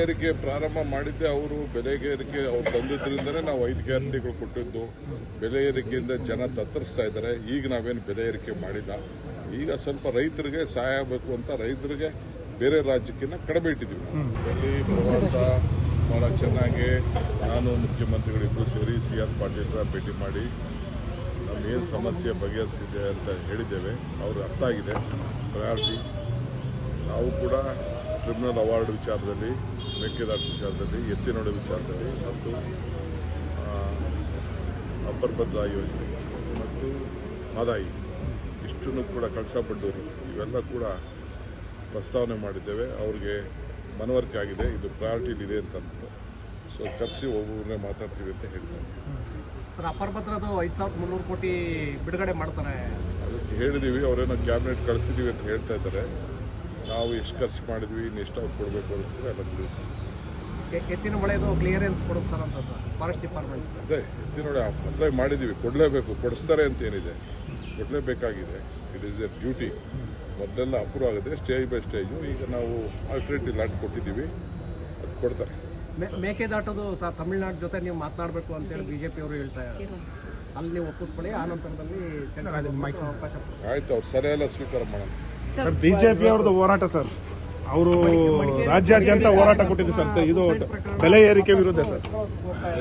ಏರಿಕೆ ಪ್ರಾರಂಭ ಮಾಡಿದ್ದೆ ಅವರು ಬೆಲೆಗೆ ಏರಿಕೆ ಅವ್ರು ತಂದಿದ್ರಿಂದನೇ ನಾವು ಐದು ಗ್ಯಾರಂಟಿಗಳು ಕೊಟ್ಟಿದ್ದು. ಬೆಲೆ ಏರಿಕೆಯಿಂದ ಜನ ತತ್ತರಿಸ್ತಾ ಇದ್ದಾರೆ. ಈಗ ನಾವೇನು ಬೆಲೆ ಏರಿಕೆ ಮಾಡಿಲ್ಲ. ಈಗ ಸ್ವಲ್ಪ ರೈತರಿಗೆ ಸಹಾಯ ಆಗಬೇಕು ಅಂತ ರೈತರಿಗೆ ಬೇರೆ ರಾಜ್ಯಕ್ಕಿಂತ ಕಡಿಮೆ ಇಟ್ಟಿದ್ದೀವಿ ಇಲ್ಲಿ ಪ್ರವಾಸ ಬಹಳ ಚೆನ್ನಾಗಿ ನಾನು ಮುಖ್ಯಮಂತ್ರಿಗಳಿಬ್ಬರು ಸೇರಿ ಸಿ ಆರ್ ಪಾಟೀಲ್ರ ಭೇಟಿ ಮಾಡಿ ಏನು ಸಮಸ್ಯೆ ಬಗೆಹರಿಸಿದೆ ಅಂತ ಹೇಳಿದ್ದೇವೆ. ಅವ್ರಿಗೆ ಅರ್ಥ ಆಗಿದೆ. ಪ್ರಯಾರಿಟಿ ನಾವು ಕೂಡ ಕ್ರಿಮಿನಲ್ ಅವಾರ್ಡ್ ವಿಚಾರದಲ್ಲಿ ಮೇಕೆದಾಟು ವಿಚಾರದಲ್ಲಿ ಎತ್ತಿನೋಡ ವಿಚಾರದಲ್ಲಿ ಮತ್ತು ಅಪ್ಪರ್ ಭದ್ರಾ ಯೋಜನೆ ಮತ್ತು ಮದಾಯಿ ಇಷ್ಟನ್ನು ಕೂಡ ಕಳಸಾ ಬಂಡೂರು ಇವೆಲ್ಲ ಕೂಡ ಪ್ರಸ್ತಾವನೆ ಮಾಡಿದ್ದೇವೆ. ಅವ್ರಿಗೆ ಮನವರಿಕೆ ಆಗಿದೆ. ಇದು ಪ್ರಯಾರಿಟಿಲಿದೆ ಅಂತ ಅಂದ್ಬಿಟ್ಟು. ಸೊ ಕರೆಸಿ ಒಬ್ಬೊಬ್ಬರನ್ನೇ ಮಾತಾಡ್ತೀವಿ ಅಂತ ಹೇಳ್ತಾರೆ. ಸರ್ ಅಪ್ಪರ್ ಭದ್ರದು ಐದು ಸಾವಿರದ ಮುನ್ನೂರು ಕೋಟಿ ಬಿಡುಗಡೆ ಮಾಡ್ತಾರೆ. ಅದಕ್ಕೆ ಹೇಳಿದ್ದೀವಿ ಅವರೇನೋ ಕ್ಯಾಬಿನೆಟ್ ಕಳಿಸಿದ್ದೀವಿ ಅಂತ ಹೇಳ್ತಾ ಇದ್ದಾರೆ. ನಾವು ಎಷ್ಟು ಖರ್ಚು ಮಾಡಿದ್ವಿ ಇನ್ನು ಎಷ್ಟು ಅವ್ರು ಕೊಡಬೇಕು ಅಂತ ಎಲ್ಲ ತಿಳಿಸಿ. ಎತ್ತಿನ ಮಳೆದು ಕ್ಲಿಯರೆನ್ಸ್ ಕೊಡಿಸ್ತಾರಂತ ಸರ್ ಫಾರೆಸ್ಟ್ ಡಿಪಾರ್ಟ್ಮೆಂಟ್ ಅದೇ ಎತ್ತಿನೊಳೆ ನೋಡಿ ಅಪ್ಲೈ ಮಾಡಿದ್ದೀವಿ ಕೊಡಲೇಬೇಕು ಕೊಡಿಸ್ತಾರೆ ಅಂತ ಏನಿದೆ. ಕೊಡಲೇಬೇಕಾಗಿದೆ ಇಟ್ ಈಸ್ ಎ ಡ್ಯೂಟಿ ಮೊದಲೆಲ್ಲ ಅಪ್ರೂವ್ ಆಗುತ್ತೆ ಸ್ಟೇಜ್ ಬೈ ಸ್ಟೇಜು ಈಗ ನಾವು ಆಲ್ಟ್ರೇಟಿವ್ ಲ್ಯಾಂಡ್ ಕೊಟ್ಟಿದ್ದೀವಿ ಅದು ಕೊಡ್ತಾರೆ. ಮೇಕೆದಾಟೋದು ಮೇಕೆದಾಟದು ಸರ್ ತಮಿಳ್ನಾಡು ಜೊತೆ ನೀವು ಮಾತನಾಡಬೇಕು ಅಂತೇಳಿ ಬಿಜೆಪಿ ಅವರು ಹೇಳ್ತಾ ಇದ್ದಾರೆ. ಅಲ್ಲಿ ನೀವು ಒಪ್ಪಿಸ್ಕೊಳ್ಳಿ ಆ ನಂತರದಲ್ಲಿ ಸೆಂಟ್ರಲ್ ಅವಕಾಶ ಆಯಿತು ಆಯ್ತು ಅವ್ರು ಸರಿ ಎಲ್ಲ ಸ್ವೀಕಾರ ಮಾಡೋಣ ಸರ್ ಬಿಜೆಪಿ ಅವ್ರದ್ದು ಹೋರಾಟ ಸರ್. ಅವರು ರಾಜ್ಯಾದ್ಯಂತ ಹೋರಾಟ ಕೊಟ್ಟಿದ್ದು ಸರ್. ಇದು ಬೆಲೆ ಏರಿಕೆ ವಿರುದ್ಧ ಸರ್.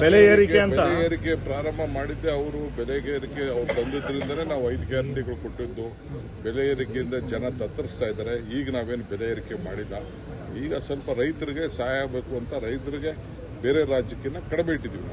ಬೆಲೆ ಏರಿಕೆ ಅಂತ. ಬೆಲೆ ಏರಿಕೆ ಪ್ರಾರಂಭ ಮಾಡಿದ್ದೆ ಅವರು. ಬೆಲೆ ಏರಿಕೆ ಅವ್ರು ತಂದಿದ್ರಿಂದನೇ ನಾವು ಐದು ಗ್ಯಾರಂಟಿಗಳು ಕೊಟ್ಟಿದ್ದು. ಬೆಲೆ ಏರಿಕೆಯಿಂದ ಜನ ತತ್ತರಿಸ್ತಾ ಇದ್ದಾರೆ. ಈಗ ನಾವೇನು ಬೆಲೆ ಏರಿಕೆ ಮಾಡಿಲ್ಲ. ಈಗ ಸ್ವಲ್ಪ ರೈತರಿಗೆ ಸಹಾಯ ಆಗಬೇಕು ಅಂತ ರೈತರಿಗೆ ಬೇರೆ ರಾಜ್ಯಕ್ಕಿಂತ ಕಡಿಮೆ ಇಟ್ಟಿದ್ದೀವಿ